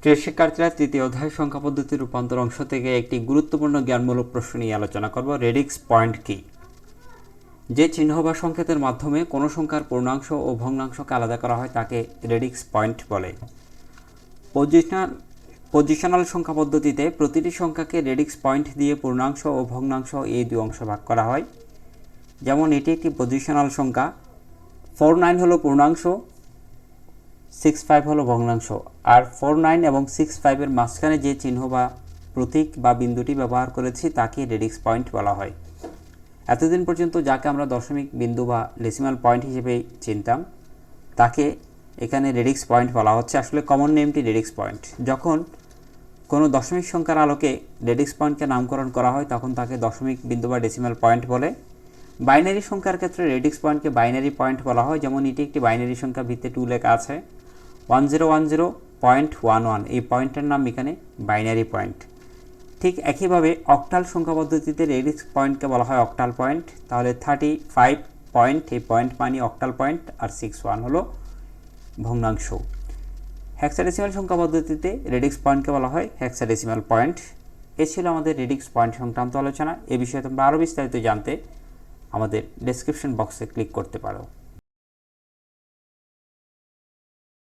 প্রিয় শিক্ষার্থীরা তৃতীয় অধ্যায় সংখ্যা পদ্ধতি রূপান্তর অংশ থেকে একটি গুরুত্বপূর্ণ জ্ঞানমূলক প্রশ্ন নিয়ে আলোচনা করব, রেডিক্স পয়েন্ট কি? যে চিহ্ন বা সংকেতের মাধ্যমে কোনো সংখ্যার পূর্ণাংশ ও ভগ্নাংশকে আলাদা করা হয় তাকে রেডিক্স পয়েন্ট বলে। পজিশনাল পজিশনাল সংখ্যা পদ্ধতিতে প্রতিটি সংখ্যাকে রেডিক্স পয়েন্ট দিয়ে পূর্ণাংশ ও ভগ্নাংশ এই দুই অংশ ভাগ করা হয়। যেমন এটি একটি পজিশনাল সংখ্যা, ফোর নাইন হলো পূর্ণাংশ সিক্স ফাইভ হলো ভগ্নাংশ। আর ফোর নাইন এবং সিক্স ফাইভের মাঝখানে যে চিহ্ন বা প্রতীক বা বিন্দুটি ব্যবহার করেছি, তাকে রেডিক্স পয়েন্ট বলা হয়। এতদিন পর্যন্ত যাকে আমরা দশমিক বিন্দু বা ডেসিমাল পয়েন্ট হিসেবে চিনতাম, তাকে এখানে রেডিক্স পয়েন্ট বলা হচ্ছে। আসলে কমন নেমটি রেডিক্স পয়েন্ট যখন কোনো দশমিক সংখ্যার আলোকে রেডিক্স পয়েন্টকে নামকরণ করা হয়, তখন তাকে দশমিক বিন্দু বা ডেসিমাল পয়েন্ট বলে। বাইনারি সংখ্যার ক্ষেত্রে রেডিক্স পয়েন্টকে বাইনারি পয়েন্ট বলা হয়। যেমন এটি একটি বাইনারি সংখ্যা ভিত্তি টু লেখা আছে। One zero one zero point one one এই পয়েন্টের নাম এখানে বাইনারি পয়েন্ট ঠিক একইভাবে অক্টাল সংখ্যা পদ্ধতিতে রেডিক্স পয়েন্টকে বলা হয় অক্টাল পয়েন্ট তাহলে থার্টি ফাইভ পয়েন্ট এই পয়েন্ট মানে অক্টাল পয়েন্ট আর সিক্স ওয়ান হলো ভগ্নাংশ। হ্যাক্সাডেসিমাল সংখ্যা পদ্ধতিতে রেডিক্স পয়েন্টকে বলা হয় হ্যাক্সাডেসিমাল পয়েন্ট এ ছিল আমাদের রেডিক্স পয়েন্ট সংক্রান্ত আলোচনা। এ বিষয়ে তোমরা আরও বিস্তারিত জানতে আমাদের ডেসক্রিপশন বক্সে ক্লিক করতে পারো।